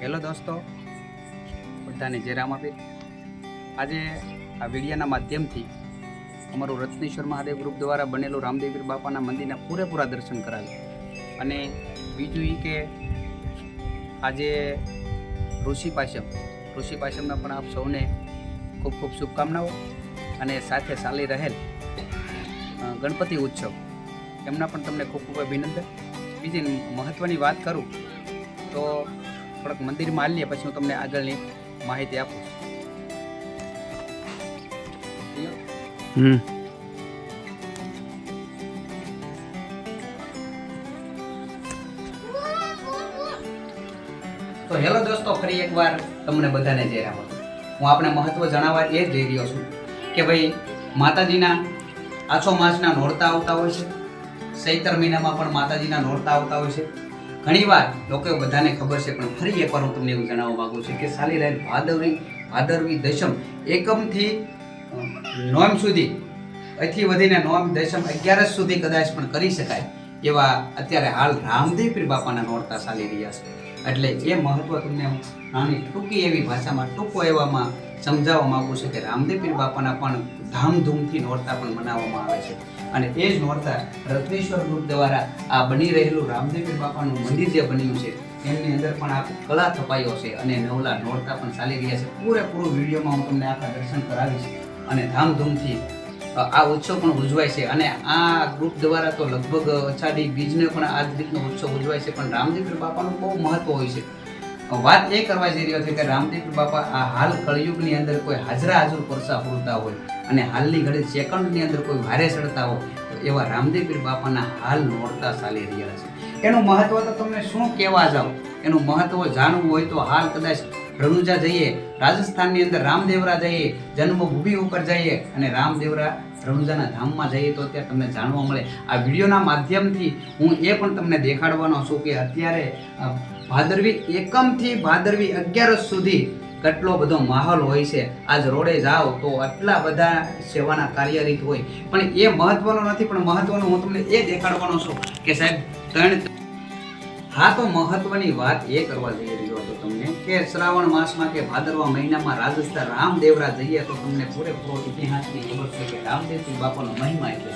Hello દોસ્તો, બધાને જય રામાપીર આજે આ વિડીયાના માધ્યમથી અમારું રત્નેશ્વર મહાદેવ ગ્રુપ દ્વારા બનેલું રામદેવીર બાપાના મંદિરના પૂરેપૂરા દર્શન કરાવ્યું. અને બીજું એ કે આજે ઋષિ પાશમ પણ આપ સૌને ખૂબ ખૂબ શુભકામનાઓ અને સાથે ચાલી રહેલ ગણપતિ ઉત્સવ. એમના પણ તમને ખૂબ ખૂબ અભિનંદન. બીજી મહત્ત્વની વાત કરું તો થોડાક મંદિરમાં હાલીએ પછી હું તમને આગળની માહિતી આપું હમ. તો હેલો દોસ્તો ફરી એકવાર તમને બધાને જય રામ. હું આપણે મહત્વ જણાવવા એ જ જઈ રહ્યો છું કે ભાઈ માતાજીના આસો માસના નોરતા આવતા હોય છે. ચૈતર મહિનામાં પણ માતાજીના નોરતા આવતા હોય છે. ઘણીવાર લોકો બધાને ખબર છે, પણ ફરી એકવાર હું તમને એવું જણાવવા માગું છું કે સાલી રહેલ ભાદરવી ભાદરવી દશમ એકમથી નોમ સુધી, અહીંથી વધીને નોમ દશમ અગિયારસ સુધી કદાચ પણ કરી શકાય એવા અત્યારે હાલ રામદેવ પીર બાપાના નોરતા ચાલી રહ્યા છે. એટલે એ મહત્વ તમને નાની ટૂંકી એવી ભાષામાં, ટૂંકો એવામાં સમજાવવા માંગુ છું કે રામદેવ પીર બાપાના પણ ધામધૂમથી નોરતા પણ મનાવવામાં આવે છે. અને એ જ નોરતા રત્નેશ્વર ગ્રુપ દ્વારા આ બની રહેલું રામદેવ પીર બાપાનું મંદિર જે બન્યું છે, એમની અંદર પણ આ કલા થપાયો છે અને નવલા નોરતા પણ ચાલી રહ્યા છે. પૂરેપૂરું વિડીયોમાં હું તમને આખા દર્શન કરાવીશ અને ધામધૂમથી આ ઉત્સવ પણ ઉજવાય છે અને આ ગ્રુપ દ્વારા તો લગભગ અષાઢી બીજને પણ આ જ રીતનો ઉત્સવ ઉજવાય છે. પણ રામદેવ બાપાનું બહુ મહત્વ હોય છે. વાત એ કરવા જઈ રહ્યો છે કે રામદેવ બાપા આ હાલ કળયુગની અંદર કોઈ હાજરા હાજર પરસા પૂરતા હોય અને હાલની ઘડી સેકન્ડની અંદર કોઈ ભારે ચડતા હોય તો એવા રામદેવ બાપાના હાલ નોરતા ચાલી રહ્યા છે. એનું મહત્વ તો તમને શું કહેવા જાઓ એનું મહત્વ જાણવું હોય તો હાલ કદાચ રણુજા જઈએ, રાજસ્થાનની અંદર રામદેવરા જઈએ, જન્મભૂમિ ઉપર જઈએ અને રામદેવરા રણુજાના ધામમાં જઈએ તો અત્યારે તમને જાણવા મળે. આ વિડીયોના માધ્યમથી હું એ પણ તમને દેખાડવાનો છું કે અત્યારે ભાદરવી એકમથી ભાદરવી અગિયારસ સુધી કેટલો બધો માહોલ હોય છે. આજ રોડે જાઓ તો આટલા બધા સેવાના કાર્યરીત હોય. પણ એ મહત્વનો નથી, પણ મહત્વનું હું તમને એ દેખાડવાનો છું કે સાહેબ, ત્રણ હા, તો મહત્વની વાત એ કરવા જઈ રહી કે શ્રાવણ માસમાં કે ભાદરવા મહિનામાં રાજસ્થાન રામદેવરા જઈએ તો તમને પૂરેપૂરો ઇતિહાસની ખબર છે કે રામદેવજી બાપાનો મહિમા એટલે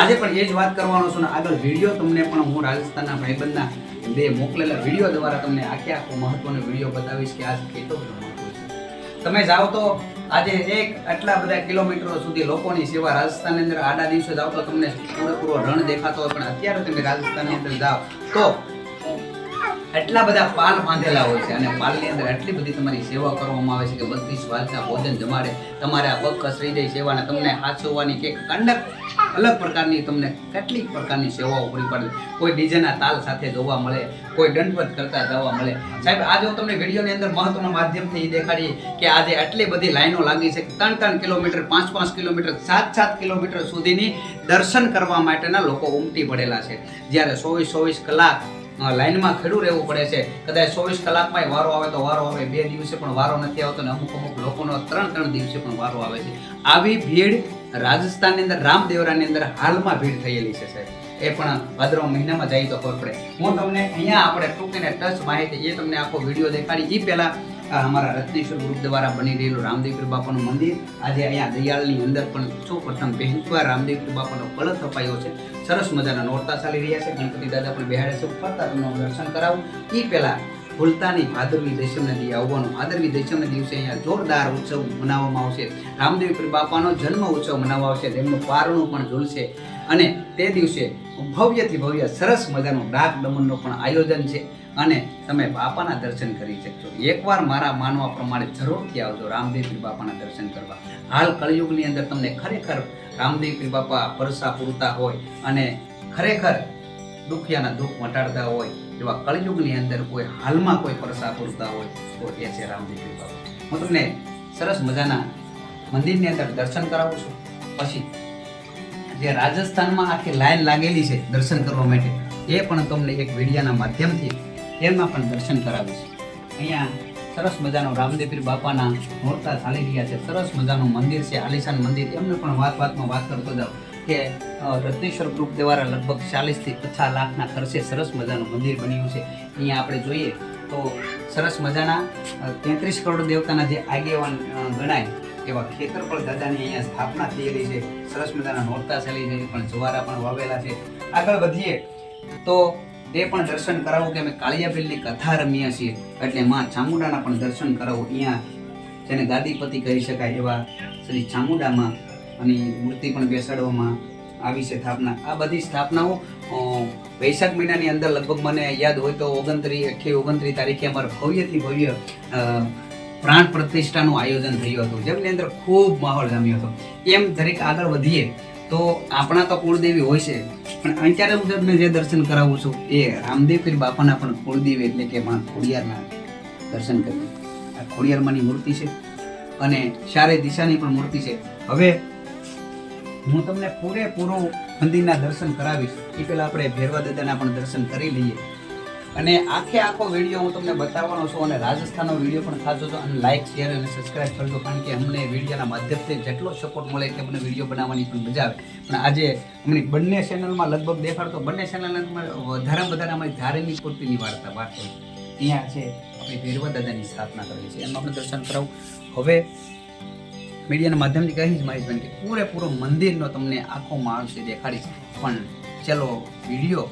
આજે પણ એ જ વાત કરવાનો છું આગળ વીડિયો તમને પણ હું રાજસ્થાનના ભાઈબંધના બે મોકલેલા વીડિયો દ્વારા તમને આખે આખો મહત્વનો વીડિયો બતાવીશ કે આજ કેટલો છે. તમે જાઓ તો આજે એક આટલા બધા કિલોમીટરો સુધી લોકોની સેવા રાજસ્થાનની અંદર આડા દિવસે જાઓ તો તમને પૂરેપૂરો રણ દેખાતો હોય, પણ અત્યારે તમે રાજસ્થાનની અંદર જાઓ તો એટલા બધા પાલ બાંધેલા હોય છે અને પાલની અંદર એટલી બધી તમારી સેવા કરવામાં આવે છે કે બત્રીસ વાલતા ભોજન જમાડે, તમારે આ પગ કસરી જાય સેવાને તમને હાચવવાની કે કંડક અલગ પ્રકારની તમને કેટલીક પ્રકારની સેવાઓ પૂરી પાડે. કોઈ ડીજેના તાલ સાથે જોવા મળે, કોઈ દંડવત કરતા જોવા મળે. સાહેબ આજે હું તમને વિડીયોની અંદર મહત્વના માધ્યમથી એ દેખાડી કે આજે આટલી બધી લાઈનો લાગી છે ત્રણ ત્રણ કિલોમીટર, પાંચ પાંચ કિલોમીટર, સાત સાત કિલોમીટર સુધીની દર્શન કરવા માટેના લોકો ઉમટી પડેલા છે. જ્યારે ચોવીસ ચોવીસ કલાક અ, લાઈનમાં ખેડું રહેવું પડે છે. કદાચ ચોવીસ કલાકમાં વારો આવે તો વારો આવે. બે દિવસે પણ વારો નથી આવતો ને અમુક અમુક લોકોનો ત્રણ ત્રણ દિવસે પણ વારો આવે છે. આવી ભીડ રાજસ્થાનની અંદર રામદેવરાની અંદર હાલમાં ભીડ થયેલી છે એ પણ ભાદરવા મહિનામાં જાય તો ખબર પડે. હું તમને અહીંયા આપણે ટૂંકીને ટચ માહિતી એ તમને આખો વીડિયો દેખાડી. એ પહેલાં અમારા રત્નેશ્વર ગ્રુપ દ્વારા બની રહેલું રામદેવ બાપાનું મંદિર. આજે અહીંયા દયાળની અંદર પણ સૌ પ્રથમ પહેલવાર રામદેવપીર બાપાનો કળશ અપાયો છે. સરસ મજાના નોરતા ચાલી રહ્યા છે. ગણપતિ દાદા પણ બેહાડે છે ફરતા તમને દર્શન કરાવું. એ પહેલાં ભૂલતાની ભાદરવી દશમને દી આવવાનું. ભાદરવી દશમને દિવસે અહીંયા જોરદાર ઉત્સવ મનાવવામાં આવશે. રામદેવ બાપાનો જન્મ ઉત્સવ મનાવવામાં આવશે તેમનું પારણું પણ ઝૂલશે. અને તે દિવસે ભવ્યથી ભવ્ય સરસ મજાનું ડાક દમનનું પણ આયોજન છે. અને તમે બાપાના દર્શન કરી શકશો એકવાર મારા માનવા પ્રમાણે જરૂરથી આવજો રામદેવપીર બાપાના દર્શન કરવા. હાલ કળિયુગની અંદર તમને ખરેખર રામદેવપીર બાપા પરસા પૂરતા હોય અને ખરેખર દુખિયાના દુઃખ મટાડતા હોય એવા કળિયુગની અંદર કોઈ હાલમાં કોઈ પરસા પૂરતા હોય તો એ છે રામદેવપીર બાપા. હું તમને સરસ મજાના મંદિરની અંદર દર્શન કરાવું છું. પછી જે રાજસ્થાનમાં આખી લાઈન લાગેલી છે દર્શન કરવા માટે, એ પણ તમને એક વિડીયાના માધ્યમથી એમાં પણ દર્શન કરાવીશ. અહીંયા સરસ મજાનો રામદેવપીર બાપાના નોરતા ચાલી રહ્યા છે. સરસ મજાનું મંદિર છે, આલિશાન મંદિર. એમને પણ વાત વાતમાં વાત કરતો જાઉં કે રત્નેશ્વર ગ્રુપ દ્વારા લગભગ ચાલીસથી પચાસ લાખના ખર્ચે સરસ મજાનું મંદિર બન્યું છે. અહીંયા આપણે જોઈએ તો સરસ મજાના તેત્રીસ કરોડ દેવતાના જે આગેવાન ગણાય એવા ખેતરપળ દાદાની અહીંયા સ્થાપના થયેલી છે. સરસ મજાના નોરતા ચાલી છે પણ જવારા પણ વાવેલા છે. આગળ વધીએ તો તે પણ દર્શન કરાવું કે અમે કાળિયાબેલની કથા રમીએ છીએ. એટલે માં ચામુંડાના પણ દર્શન કરાવો. અહીંયા જેને ગાદીપતિ કહી શકાય એવા શ્રી ચામુંડામાં અને મૂર્તિ પણ બેસાડવામાં આવી છે સ્થાપના. આ બધી સ્થાપનાઓ વૈશાખ મહિનાની અંદર લગભગ મને યાદ હોય તો ઓગણત્રીસ અઠ્યાવીસ ઓગણત્રીસ તારીખે અમારે ભવ્યથી ભવ્ય પ્રાણ પ્રતિષ્ઠાનું આયોજન થયું હતું. જેમની અંદર ખૂબ માહોલ જામ્યો હતો. એમ દરેક આગળ વધીએ તો આપણા તો કુળદેવી હોય છે. પણ અત્યારે હું તમને જે દર્શન કરાવું છું, એ રામદેવ પીર બાપાના પણ કુળદેવી એટલે કે માં ખોડિયારના દર્શન કરીએ આ ખોડિયારમાંની મૂર્તિ છે અને ચારે દિશાની પણ મૂર્તિ છે. હવે હું તમને પૂરેપૂરું મંદિરના દર્શન કરાવીશ. એ પહેલાં આપણે ભેરવા દાદાના પણ દર્શન કરી લઈએ. અને આખે આખો વીડિયો હું તમને બતાવવાનો છું અને રાજસ્થાનનો વીડિયો પણ ખાસ જોજો અને લાઇક શેર અને સબસ્ક્રાઇબ કરજો કારણ કે અમને વિડીયોના માધ્યમથી જેટલો સપોર્ટ મળે એટલે મને વીડિયો બનાવવાની પણ મજા આવે. પણ આજે અમને બંને ચેનલમાં લગભગ દેખાડતો, બંને ચેનલમાં વધારે વધારે અમારી ધાર્મિક પૂર્તિની વાર્તા વાર્તો અહીંયા છે આપણે ભેરવા દાદાની સ્થાપના કરેલી છે. એમાં આપણે દર્શન કરાવું. હવે મીડિયાના માધ્યમથી કહીશ મારી બેન કે પૂરેપૂરો મંદિરનો તમને આખો માણસ દેખાડીશ પણ ચલો વીડિયો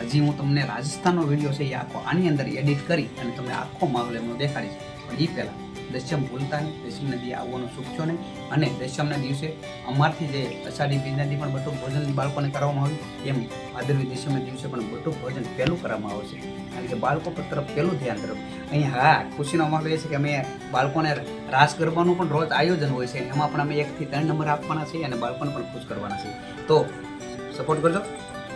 હજી હું તમને રાજસ્થાનનો વીડિયો છે એ આખો આની અંદર એડિટ કરી અને તમને આખો માહોલ એમનો દેખાડીશ પણ એ પહેલાં દશમ ભૂલતા નહીં, દશમ નદી આવવાનું ચૂકશો નહીં અને દશમના દિવસે અમારથી જે અષાઢી બીજના પણ બટુક ભોજન બાળકોને કરવામાં આવ્યું, એમ ભાદરવી દશમના દિવસે પણ બટુક ભોજન પહેલું કરવામાં આવશે કારણ કે બાળકો પર તરફ પહેલું ધ્યાન તરફ અહીંયા હા, ખુશીનો અમારો એ છે કે અમે બાળકોને રાસ ગરબાનું પણ રોજ આયોજન હોય છે. એમાં પણ અમે એકથી ત્રણ નંબર આપવાના છીએ અને બાળકોને પણ ખુશ કરવાના છીએ. તો સપોર્ટ કરજો.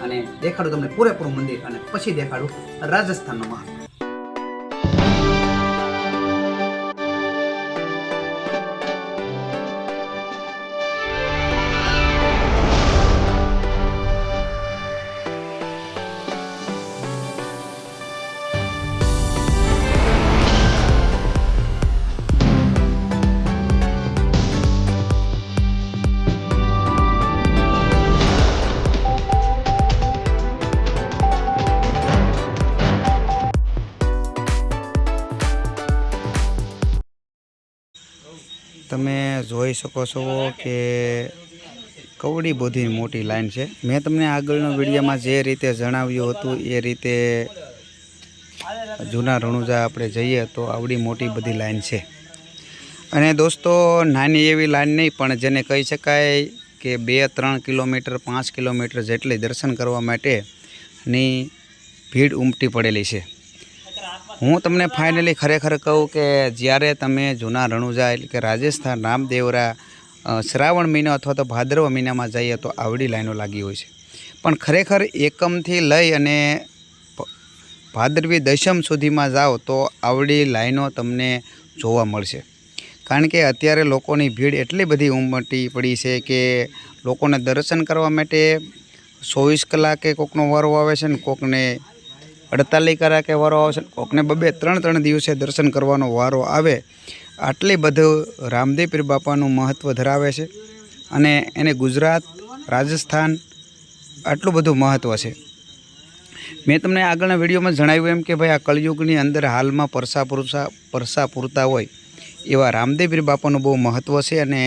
અને દેખાડું તમને પૂરેપૂરું મંદિર અને પછી દેખાડું રાજસ્થાનનો મહાલ જોઈ શકો છો કે કવડી બધી મોટી લાઈન છે. મેં તમને આગળનો વિડીયોમાં જે રીતે જણાવ્યું હતું એ રીતે જૂના રણુજા આપણે જઈએ તો આવડી મોટી બધી લાઈન છે. અને દોસ્તો, નાની એવી લાઈન નહીં, પણ જેને કહી શકાય કે બે, ત્રણ કિલોમીટર, પાંચ કિલોમીટર જેટલી દર્શન કરવા માટેની ભીડ ઉમટી પડેલી છે. હું તમને ફાઇનલી ખરેખર કહું કે જ્યારે તમે જૂના રણુજા એટલે કે રાજસ્થાન રામદેવરા શ્રાવણ મહિનો અથવા તો ભાદરવ મહિનામાં જઈએ તો આવડી લાઈનો લાગી હોય છે. પણ ખરેખર એકમથી લઈ અને ભાદરવી દશમ સુધીમાં જાઓ તો આવડી લાઈનો તમને જોવા મળશે. કારણ કે અત્યારે લોકોની ભીડ એટલી બધી ઉમટી પડી છે કે લોકોને દર્શન કરવા માટે ચોવીસ કલાકે કોકનો વારો આવે છે ને કોકને અડતાલીસ કલાકે વારો આવે છે. કોકને બબે ત્રણ ત્રણ દિવસે દર્શન કરવાનો વારો આવે. આટલી બધું રામદેવ પીર બાપાનું મહત્ત્વ ધરાવે છે. અને એને ગુજરાત, રાજસ્થાન આટલું બધું મહત્ત્વ છે. મેં તમને આગળના વિડીયોમાં જણાવ્યું એમ કે ભાઈ આ કળયુગની અંદર હાલમાં પરસા પુરુષા પરસા પૂરતા હોય એવા રામદેવ પીર બાપાનું બહુ મહત્ત્વ છે અને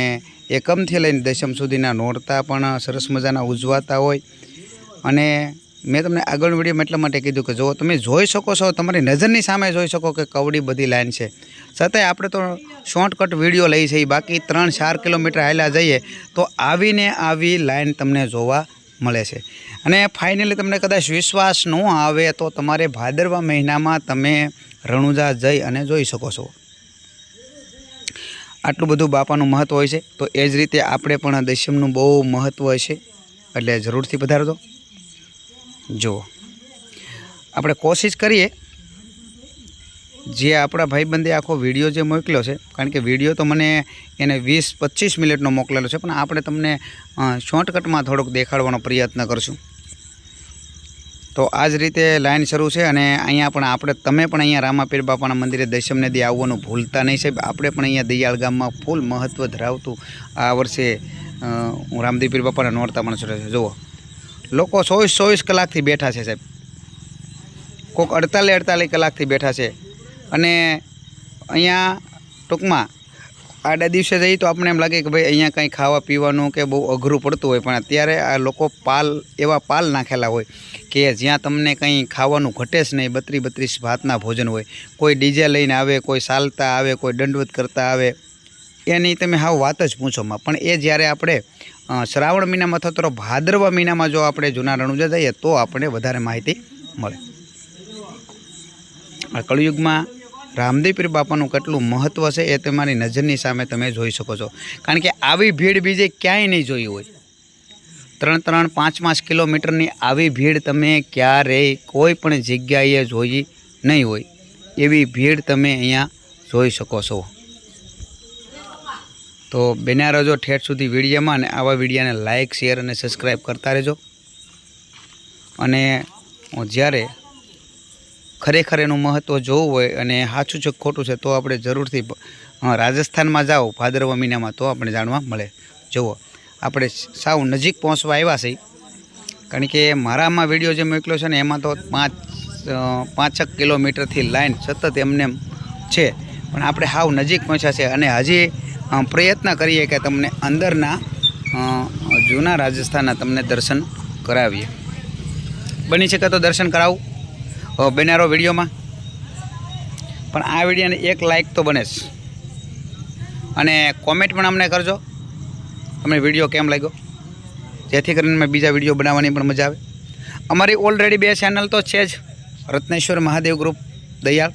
એકમથી લઈને દશમ સુધીના નોરતા પણ સરસ મજાના ઉજવાતા હોય. અને મેં તમને આગળનો વિડીયોમાં એટલા માટે કીધું કે જો તમે જોઈ શકો છો, તમારી નજરની સામે જોઈ શકો કે કવડી બધી લાઈન છે. છતાંય આપણે તો શોર્ટકટ વીડિયો લઈ છે બાકી ત્રણ ચાર કિલોમીટર હાલ્યા જઈએ, તો આવીને આવી લાઈન તમને જોવા મળે છે. અને ફાઇનલી તમને કદાચ વિશ્વાસ ન આવે તો તમારે ભાદરવા મહિનામાં તમે રણુજા જઈ અને જોઈ શકો છો. આટલું બધું બાપાનું મહત્ત્વ હોય છે, તો એ જ રીતે આપણે પણ દશમનું બહુ મહત્ત્વ છે, એટલે જરૂરથી પધારજો. જુઓ. આપણે કોશિશ કરીએ જે આપણા ભાઈબંધે આખો વીડિયો જે મોકલ્યો છે, કારણ કે વીડિયો તો મને એને વીસ પચીસ મિનિટનો મોકલેલો છે, પણ આપણે તમને શોર્ટકટમાં થોડોક દેખાડવાનો પ્રયત્ન કરશું. તો આ જ રીતે લાઈન શરૂ છે અને અહીંયા પણ આપણે, તમે પણ અહીંયા રામાપીર બાપાના મંદિરે દશમ નદી આવવાનું ભૂલતા નહીં સાહેબ. આપણે પણ અહીંયા દયાળ ગામમાં ફૂલ મહત્ત્વ ધરાવતું આ વર્ષે હું રામદેવ પીર બાપાના નોરતા પણ છે. જુઓ. લોકો ચોવીસ ચોવીસ કલાકથી બેઠા છે સાહેબ. કોઈક અડતાલીસ અડતાલીસ કલાકથી બેઠા છે. અને અહીંયા ટૂંકમાં આડા દિવસે જઈએ તો આપણે એમ લાગે કે ભાઈ અહીંયા કંઈ ખાવા પીવાનું કે બહુ અઘરું પડતું હોય, પણ અત્યારે આ લોકો પાલ, એવા પાલ નાખેલા હોય કે જ્યાં તમને કંઈ ખાવાનું ઘટે જ નહીં, બત્રી બત્રીસ ભાતના ભોજન હોય. કોઈ ડીજે લઈને આવે, કોઈ ચાલતા આવે, કોઈ દંડવત કરતા આવે. એની તમે હાવ વાત જ પૂછોમાં પણ એ જ્યારે આપણે શ્રાવણ મહિનામાં અથવા તો ભાદરવા મહિનામાં જો આપણે જૂના રણુજા જઈએ તો આપણને વધારે માહિતી મળે. આ કળિયુગમાં રામદેવપીર બાપાનું કેટલું મહત્ત્વ છે એ તમારી નજરની સામે તમે જોઈ શકો છો. કારણ કે આવી ભીડ બીજે ક્યાંય નહીં જોઈ હોય. ત્રણ ત્રણ પાંચ પાંચ કિલોમીટરની આવી ભીડ તમે ક્યારેય કોઈ પણ જગ્યાએ જોઈ નહીં હોય. એવી ભીડ તમે અહીંયા જોઈ શકો છો. તો બન્યા રહેજો ઠેઠ સુધી વિડીયામાં અને આવા વિડીયાને લાઇક શેર અને સબસ્ક્રાઈબ કરતા રહેજો. અને હું જ્યારે ખરેખર એનું મહત્ત્વ જોવું હોય અને સાચું છે ખોટું છે તો આપણે જરૂરથી રાજસ્થાનમાં જાઓ ભાદરવા મહિનામાં, તો આપણે જાણવા મળે. જુઓ, આપણે સાવ નજીક પહોંચવા આવ્યા છીએ. કારણ કે મારામાં વીડિયો જે મોકલ્યો છે ને, એમાં તો પાંચ પાંચક કિલોમીટરથી લાઈન સતત એમને એમ છે. પણ આપણે સાવ નજીક પહોંચ્યા છે અને હજી પ્રયત્ન કરીએ કે તમને અંદરના જૂના રાજસ્થાનના તમને દર્શન કરાવીએ. બની શકે તો દર્શન કરાવું બનારો વિડીયોમાં. પણ આ વિડીયોને એક લાઇક તો બને જ. અને કોમેન્ટ પણ અમને કરજો. તમને વીડિયો કેમ લાગ્યો? જેથી કરીને મેં બીજા વીડિયો બનાવવાની પણ મજા આવે. અમારી ઓલરેડી બે ચેનલ તો છે જ. રત્નેશ્વર મહાદેવ ગ્રુપ દયાળ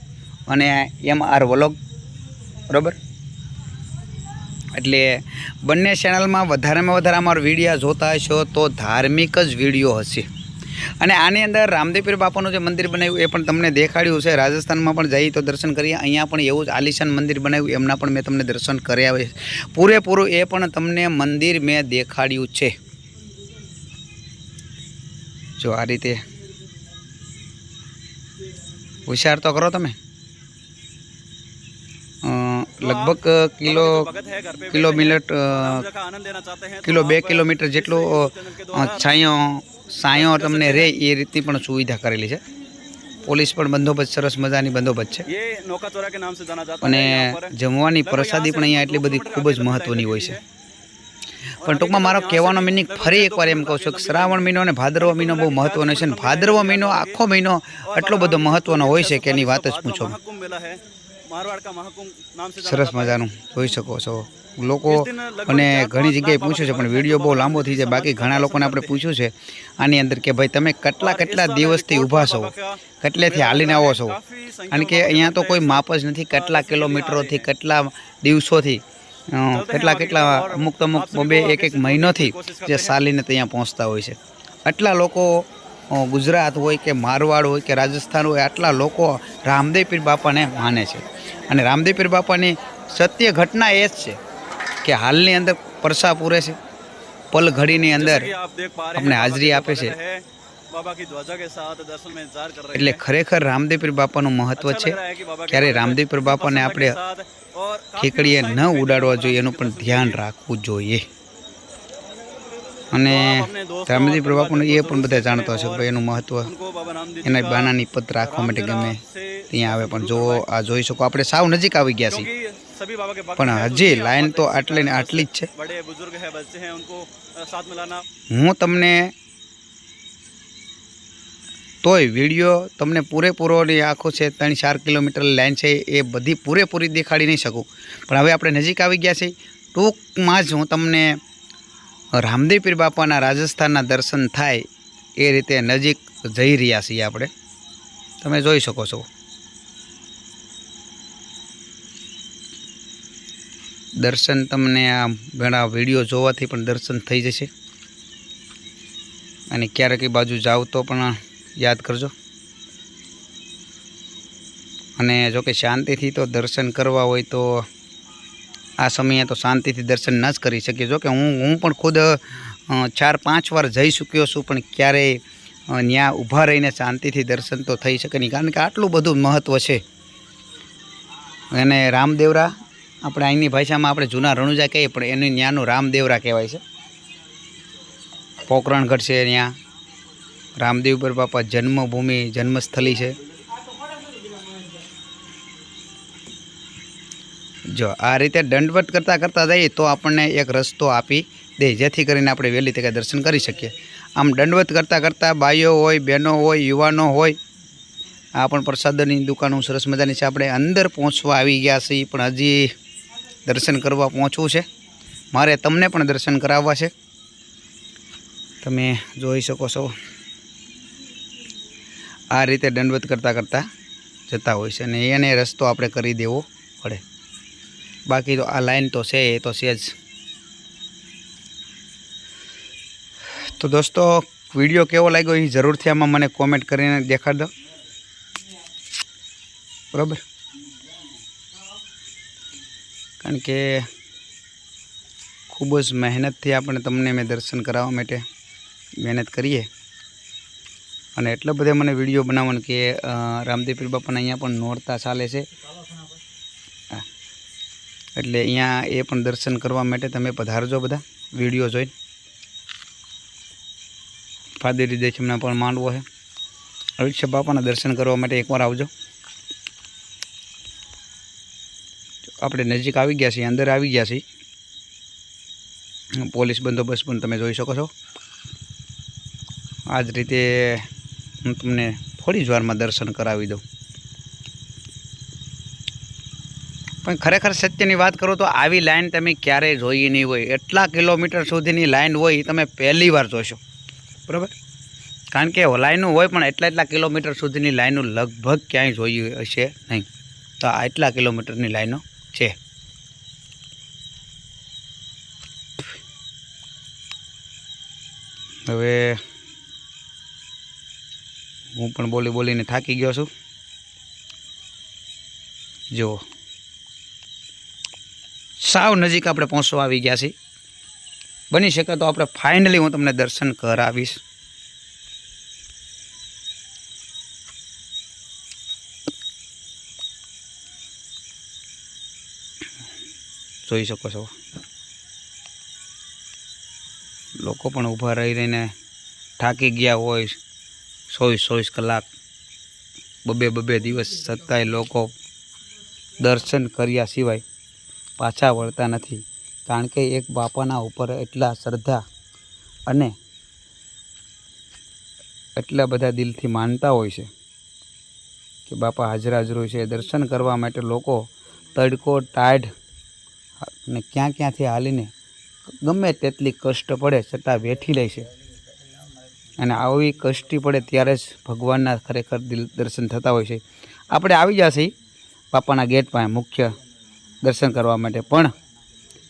અને એમ આર વલોગ બરાબર? એટલે બંને ચેનલમાં વધારેમાં વધારે અમારા વિડીયા જોતા હશો તો ધાર્મિક જ વીડિયો હશે. અને આની અંદર રામદેવપીર બાપાનું જે મંદિર બનાવ્યું એ પણ તમને દેખાડ્યું છે. રાજસ્થાનમાં પણ જઈએ તો દર્શન કરીએ. અહીંયા પણ એવું જ આલિશાન મંદિર બનાવ્યું, એમના પણ મેં તમને દર્શન કર્યા છે પૂરેપૂરું એ પણ તમને મંદિર મેં દેખાડ્યું છે. જો આ રીતે. હોશિયાર તો કરો તમે. લગભગ કિલો કિલોમીટર કિલો બે કિલોમીટર જેટલો છાંયો સાયો તમને રહે એ રીતની પણ સુવિધા કરેલી છે પોલીસ પણ બંદોબસ્ત સરસ મજાની બંદોબસ્ત છે અને જમવાની પ્રસાદી પણ અહીંયા એટલી બધી ખૂબ જ મહત્ત્વની હોય છે પણ ટૂંકમાં મારો કહેવાનો મિનિંગ ફરી એકવાર એમ કહું છું કે શ્રાવણ મહિનો અને ભાદરવો મહિનો બહુ મહત્વનો છે અને ભાદરવો મહિનો આખો મહિનો એટલો બધો મહત્વનો હોય છે કે એની વાત જ પૂછો. સરસ મજાનું. જોઈ શકો છો. લોકો અને ઘણી જગ્યાએ પૂછ્યું છે પણ વીડિયો બહુ લાંબો થઈ જાય. બાકી ઘણા લોકોને આપણે પૂછ્યું છે આની અંદર કે ભાઈ તમે કેટલા કેટલા દિવસથી ઊભા છો? કેટલેથી હાલીને આવો છો. કારણ કે અહીંયા તો કોઈ માપ જ નથી. કેટલા કિલોમીટરોથી કેટલા દિવસોથી? કેટલા કેટલા અમુક અમુક બે એક એક મહિનોથી જે સાલીને ત્યાં પહોંચતા હોય છે. આટલા લોકો ગુજરાત હોય કે મારવાડ હોય કે રાજસ્થાન હોય આટલા લોકો રામદેવ પીર બાપાને માને છે. અને રામદેવ પીર બાપાની સત્ય ઘટના એ જ છે કે હાલની અંદર પરસા પૂરે છે. પલ ઘડીની અંદર આપણે હાજરી આપે છે. એટલે ખરેખર રામદેવ પીર બાપાનું મહત્વ છે. ક્યારેય રામદેવ પીર બાપાને આપણે ખેકડીએ ન ઉડાડવા જોઈએ એનું પણ ધ્યાન રાખવું જોઈએ. અને રામદેવ પણ એ પણ બધા જાણતા હશે ભાઈ એનું મહત્ત્વ એના બાનાની પત રાખવા માટે ગમે. ત્યાં આવે પણ જો આ જોઈ શકો, આપણે સાવ નજીક આવી ગયા છીએ. પણ હજી લાઈન તો આટલી ને આટલી જ છે. હું તમને તોય વીડિયો તમને પૂરેપૂરોની આખો છે ત્રણ ચાર કિલોમીટર લાઈન છે એ બધી પૂરેપૂરી દેખાડી નહીં શકું. પણ હવે આપણે નજીક આવી ગયા છીએ. ટૂંકમાં જ હું તમને રામદેવ પીર બાપાના રાજસ્થાનના દર્શન થાય એ રીતે નજીક જઈ રહ્યા છીએ આપણે. તમે જોઈ શકો છો. દર્શન તમને આ ઘણા વીડિયો જોવાથી પણ દર્શન થઈ જશે. અને ક્યારેક એ બાજુ જાઓ તો પણ યાદ કરજો. અને જો કે શાંતિથી તો દર્શન કરવા હોય તો આ સમયે તો શાંતિથી દર્શન ન જ કરી શકીએ. જો કે હું હું પણ ખુદ ચાર, પાંચ વાર જઈ ચૂક્યો છું, પણ ક્યારેય ત્યાં ઊભા રહીને શાંતિથી દર્શન તો થઈ શકે નહીં. કારણ કે આટલું બધું મહત્ત્વ છે. અને રામદેવરા, આપણે અહીંની ભાષામાં આપણે જૂના રણુજા કહીએ, પણ એનું ત્યાંનું રામદેવરા કહેવાય છે. પોકરણગઢ છે ત્યાં રામદેવ પર બાપા જન્મભૂમિ, જન્મસ્થલી છે. જો, આ રીતે દંડવત કરતાં કરતાં જઈએ તો આપણને એક રસ્તો આપી દે, જેથી કરીને આપણે વહેલી તકે દર્શન કરી શકીએ. આમ દંડવત કરતાં કરતાં બાઈઓ હોય, બહેનો હોય, યુવાનો હોય, આ પણ પ્રસાદની દુકાનો સરસ મજાની છે. આપણે અંદર પહોંચવા આવી ગયા છીએ, પણ હજી દર્શન કરવા પહોંચવું છે. મારે તમને પણ દર્શન કરાવવા છે. તમે જોઈ શકો છો. આ રીતે દંડવત કરતાં કરતાં જતા હોય છે અને એને રસ્તો આપણે કરી દેવો પડે. બાકી તો આ લાઈન તો છે, એ તો છે જ. તો દોસ્તો, વીડિયો કેવો લાગ્યો એ જરૂરથી આમાં મને કોમેન્ટ કરીને દેખાડ દો. બરાબર? કારણ કે ખૂબ જ મહેનતથી આપણે તમને મેં દર્શન કરાવવા માટે મહેનત કરીએ. અને એટલો બધા મને વીડિયો બનાવવાનો કે રામદેવ પીર બાપાને અહીંયા પણ નોરતા ચાલે છે. એટલે અહીંયા એ પણ દર્શન કરવા માટે તમે પધારજો બધા. વીડિયો જોઈને. ફાદેરી દેશમના પણ માંડવો છે. અવિષ્ય બાપાના દર્શન કરવા માટે એકવાર આવજો. આપણે નજીક આવી ગયા છીએ, અંદર આવી ગયા છીએ. પોલીસ બંદોબસ્ત પણ તમે જોઈ શકો છો. આ જ રીતે હું તમને થોડી જ વારમાં દર્શન કરાવી દઉં. પણ ખરેખર સત્યની વાત કરું તો આવી લાઇન તમે ક્યારેય જોઈ નહીં હોય. એટલા કિલોમીટર સુધીની લાઇન હોય તમે પહેલી વાર જોશો. બરાબર. કારણ કે લાઈનો હોય પણ એટલા એટલા કિલોમીટર સુધીની લાઈનો લગભગ ક્યાંય જોઈ હશે નહીં. તો આ એટલા કિલોમીટરની લાઈનો છે. હવે હું પણ બોલી બોલીને થાકી ગયો છું. જુઓ. સાવ નજીક આપણે પહોંચવા આવી ગયા છીએ. બની શકે તો આપણે ફાઇનલી હું તમને દર્શન કરાવીશ. જોઈ શકો છો. લોકો પણ ઊભા રહી રહીને થાકી ગયા હોય, ચોવીસ ચોવીસ કલાક, બબે બબે દિવસ છતાંય લોકો દર્શન કર્યા સિવાય. પાછા વળતા નથી, કારણ કે એક બાપાના ઉપર એટલા શ્રદ્ધા અને એટલા બધા દિલથી માનતા હોય છે કે બાપા હાજર હાજર હોય છે. દર્શન કરવા માટે લોકો તડકો, ટાઢ અને ક્યાં ક્યાંથી હાલીને ગમે તેટલી કષ્ટ પડે છતાં વેઠી લે છે. અને આવી કષ્ટી પડે ત્યારે જ ભગવાનના ખરેખર દિલ દર્શન થતા હોય છે. આપણે આવી જશે બાપાના ગેટ પાસે, મુખ્ય દર્શન કરવા માટે. પણ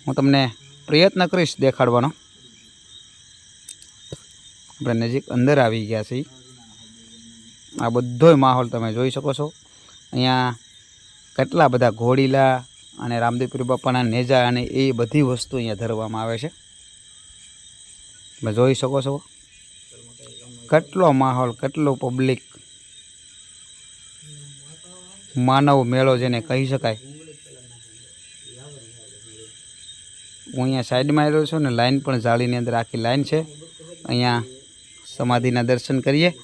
હું તમને પ્રયત્ન કરીશ દેખાડવાનો. આપણે નજીક અંદર આવી ગયા છીએ. આ બધોય માહોલ તમે જોઈ શકો છો. અહીંયા કેટલા બધા ઘોડીલા અને રામદેવ બાપાના નેજા અને એ બધી વસ્તુ અહીંયા ધરવામાં આવે છે. તમે જોઈ શકો છો. કેટલો માહોલ, કેટલો પબ્લિક માનવ મેળો જેને કહી શકાય. હું અહીંયા સાઈડમાં આવ્યો છું ને લાઈન પણ જાળીની અંદર આખી લાઈન છે. અહીંયા સમાધિના દર્શન કરીએ.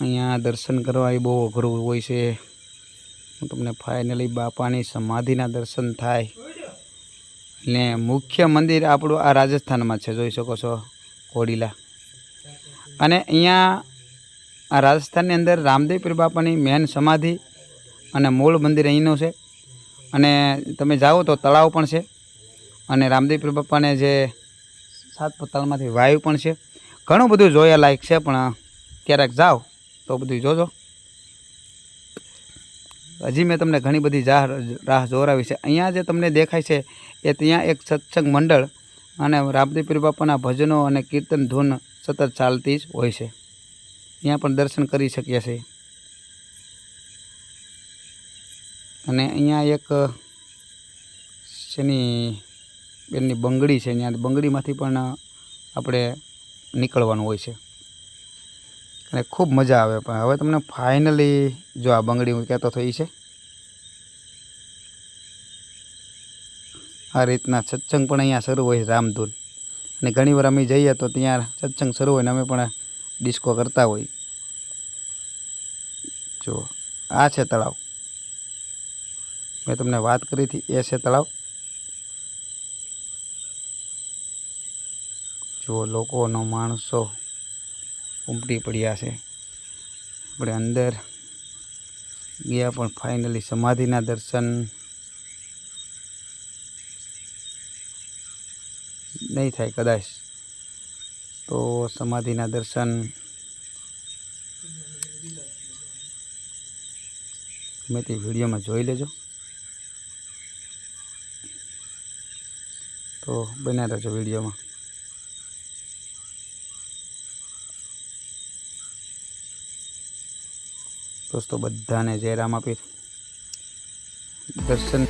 અહીંયા દર્શન કરવા એ બહુ અઘરું હોય છે. હું તમને ફાઇનલી બાપાની સમાધિના દર્શન થાય. ને મુખ્ય મંદિર આપણું આ રાજસ્થાનમાં છે, જોઈ શકો છો, કોડીલા. અને અહીંયા આ રાજસ્થાનની અંદર રામદેવ પીર બાપાની મેન સમાધિ અને મૂળ મંદિર અહીંનું છે. અને તમે જાઓ તો તળાવ પણ છે. અને રામદેવ પીર બાપાને જે સાત પતાળમાંથી વાયુ પણ છે. ઘણું બધું જોયા લાયક છે, પણ ક્યારેક જાઓ તો બધું જોજો. હજી મેં તમને ઘણી બધી જાહ રાહ જોરાવી છે. અહીંયા જે તમને દેખાય છે, એ ત્યાં એક સત્સંગ મંડળ અને રામદેવ પીર બાપાના ભજનો અને કીર્તન ધૂન સતત ચાલતી જ હોય છે. અહીંયા પણ દર્શન કરી શકીએ છીએ. અને અહીંયા એક, શેની, બેનની બંગડી છે ત્યાં બંગડીમાંથી પણ આપણે નીકળવાનું હોય છે. અને ખૂબ મજા આવે પણ હવે તમને ફાઇનલી જો આ બંગડી હું કહેતો થઈ છે. આ રીતના સત્સંગ પણ અહીંયા શરૂ હોય છે રામધૂન. અને ઘણીવાર અમે જઈએ તો ત્યાં સત્સંગ શરૂ હોય ને અમે પણ ડિસ્કો કરતા હોય. જો, આ છે તળાવ. મેં તમને વાત કરી હતી, એ છે તળાવ. જુઓ લોકોનો માણસો ઉમટી પડ્યા છે. આપણે અંદર ગયા પણ ફાઇનલી સમાધિના દર્શન નહીં થાય કદાચ. તો સમાધિના દર્શન મેં તે વિડીયોમાં જોઈ લેજો. તો બન્યા રહેજો વિડીયોમાં. દોસ્તો, બધાને જય રામાપીર. દર્શન